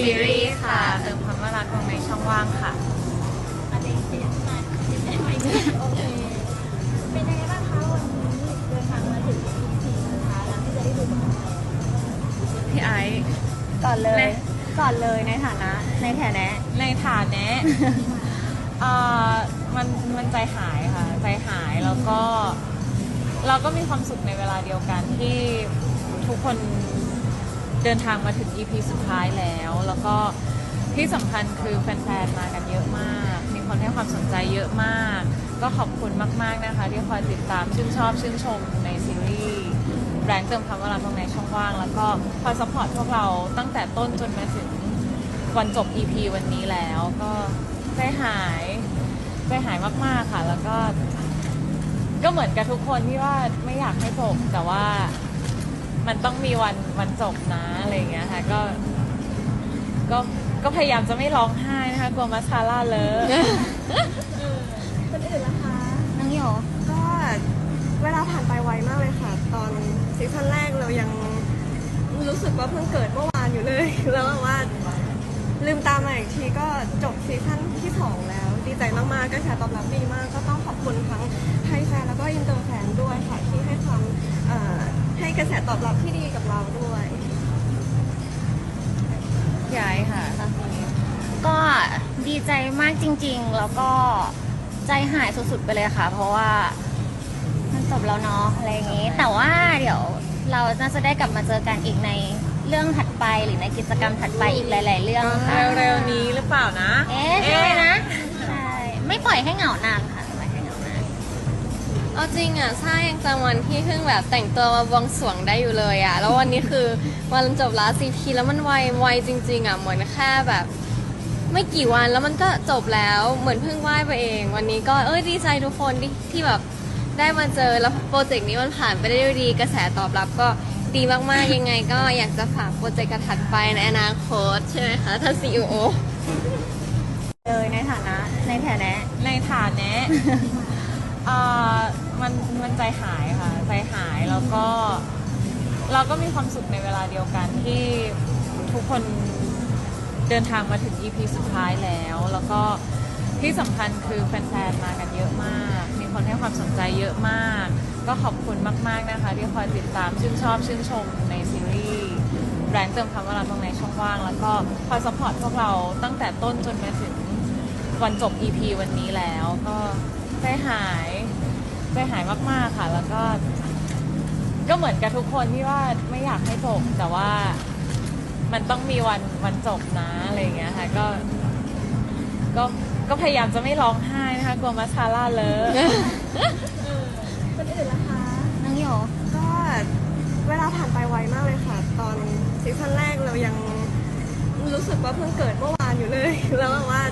ซีรีส์ค่ะ เติมความน่ารักลงในช่องว่างค่ะ อะไรเสียงมาเสียงไม่โอเค เป็นยังไงบ้างคะวันนี้เดินทางมาถึง EP นะคะแล้วที่จะได้ดูกันแล้วพี่ไอซ์ ก่อนเลในยก่อนเลยในฐานะ ในฐานะ ในฐานแนะเอ่อมันมันใจหายค่ะ ใจหายแล้วก็ เราก็มีความสุขในเวลาเดียวกันที่ทุกคน เดินทางมาถึง EP สุดท้ายแล้ว แล้วก็ที่สำคัญคือแฟนๆ มากันเยอะมาก มีคนให้ความสนใจเยอะมาก ก็ขอบคุณมาก ๆ นะคะ ที่คอยติดตามชื่นชอบชื่นชมในซีรีส์แรงเติมคำว่ารักตรงในช่องว่าง แล้วก็คอยซัพพอร์ตพวกเราตั้งแต่ต้นจนมาถึงวันจบ EP วันนี้แล้วก็ใจหายใจหายมาก ๆ ค่ะ แล้วก็ก็เหมือนกับทุกคนที่ว่าไม่อยากให้จบแต่ว่า มันต้องมีวันวันจบนะอะไรอย่างเงี้ยค่ะก็ก็ก็พยายามจะไม่ร้องไห้นะคะกลัวมาสคาร่าเลอะ คนอื่นล่ะคะ น้องโยก็เวลาผ่านไปไวมากเลยค่ะ ตอนซีซั่นแรกเรายังรู้สึกว่าเพิ่งเกิดเมื่อวานอยู่เลย แล้วแบบว่าลืมตามมาอีกทีก็จบซีซั่นที่สองแล้ว ดีใจมากๆกระแสตอบรับดีมาก ก็ต้องขอบคุณทั้งไทยแฟนแล้วก็อินเตอร์แฟนด้วยค่ะที่ให้ความเอ่อ ให้กระแสตอบรับที่ดีกับเราด้วยย้ายค่ะ ก็ดีใจมากจริง ๆ แล้วก็ใจหายสุดๆไปเลยค่ะ เพราะว่ามันจบแล้วเนาะอะไรอย่างงี้ แต่ว่าเดี๋ยวเราน่าจะได้กลับมาเจอกันอีกในเรื่องถัดไปหรือในกิจกรรมถัดไปอีกหลาย ๆ เรื่องค่ะเร็วๆนี้หรือเปล่านะ เอ๊ะใช่นะ ใช่ ไม่ปล่อยให้เหงานานค่ะ เอาจริงอะซ่ายังจำวันที่เพิ่งแบบแต่งตัวมาบวงสรวงได้อยู่เลยอะ แล้ววันนี้คือ วันจบลาซีพีแล้วมันไวไวจริง ๆ อะ เหมือนแค่แบบ ไม่กี่วันแล้วมันก็จบแล้วเหมือนเพิ่งไหว้ไปเอง วันนี้ก็เอ้ยดีใจทุกคนที่ที่แบบได้มาเจอแล้วโปรเจกต์นี้มันผ่านไปได้ด้วยดีกระแสตอบรับก็ดีมากๆยังไงก็อยากจะฝากโปรเจกต์กระถัดไปในอนาคตใช่ไหมคะท่านซีอโอเลยในฐานะในฐานะในฐานแนะเอ่อ มันมันใจหายค่ะ ใจหายแล้วก็ เราก็มีความสุขในเวลาเดียวกันที่ทุกคนเดินทางมาถึง EP สุดท้ายแล้ว แล้วก็ที่สำคัญคือแฟนๆมากันเยอะมาก มีคนให้ความสนใจเยอะมาก ก็ขอบคุณมากๆนะคะ ที่คอยติดตามชื่นชอบชื่นชมในซีรีส์แรงเติมคำว่ารักตรงในช่องว่าง แล้วก็คอยซัพพอร์ตพวกเราตั้งแต่ต้นจนมาถึงวันจบ EP วันนี้แล้วก็ใจหาย ใจหายมาก ๆ ค่ะ แล้วก็ ก็เหมือนกับทุกคนที่ว่าไม่อยากให้จบ แต่ว่ามันต้องมีวันวันจบนะอะไรอย่างเงี้ยค่ะ ก็ ก็ก็พยายามจะไม่ร้องไห้นะคะกลัวมาสคาร่าเลอะคนอื่นล่ะคะน้องโยก็เวลาผ่านไปไวมากเลยค่ะ ตอนซีซั่นแรกเรายังรู้สึกว่าเพิ่งเกิดเมื่อวานอยู่เลย แล้วแบบว่า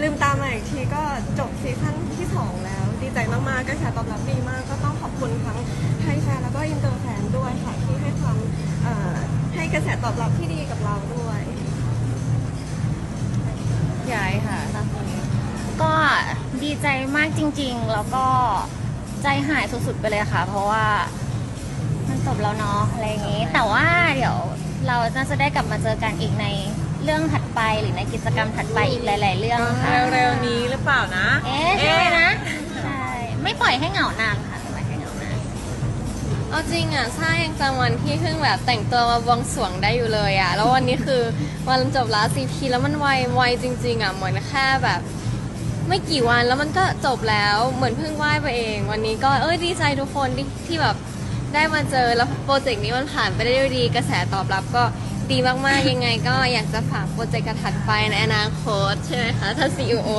ลืมตามมาอีกทีก็จบซีซั่นที่สองแล้ว ดีใจมากๆกระแสตอบรับดีมาก ก็ต้องขอบคุณทั้งไทยแฟนแล้วก็อินเตอร์แฟนด้วยค่ะที่ให้ความเอ่อให้กระแสตอบรับที่ดีกับเราด้วยย้ายค่ะ ก็ดีใจมากจริง ๆ แล้วก็ใจหายสุดๆไปเลยค่ะ เพราะว่ามันจบแล้วเนาะอะไรอย่างงี้ แต่ว่าเดี๋ยวเราน่าจะได้กลับมาเจอกันอีกในเรื่องถัดไปหรือในกิจกรรมถัดไปอีกหลาย ๆ เรื่องค่ะเร็วๆนี้หรือเปล่านะ เอ๊ะใช่นะใช่ ไม่ปล่อยให้เหงานานค่ะไม่ปล่อยให้เหงานานเอาจริงอะซ่ายังจำวันที่เพิ่งแบบแต่งตัวมาบวงสรวงได้อยู่เลยอะ แล้ววันนี้คือวันจบลาซีพีแล้วมันไวไวจริง ๆ อะเหมือนแค่แบบ ไม่กี่วันแล้วมันก็จบแล้วเหมือนเพิ่งไหว้ไปเอง วันนี้ก็เอ้ยดีใจทุกคนที่ที่แบบได้มาเจอแล้วโปรเจกต์นี้มันผ่านไปได้ด้วยดีกระแสตอบรับก็ดีมากๆยังไงก็อยากจะฝากโปรเจกต์ถัดไปในอนาคตใช่ไหมคะท่านซีอ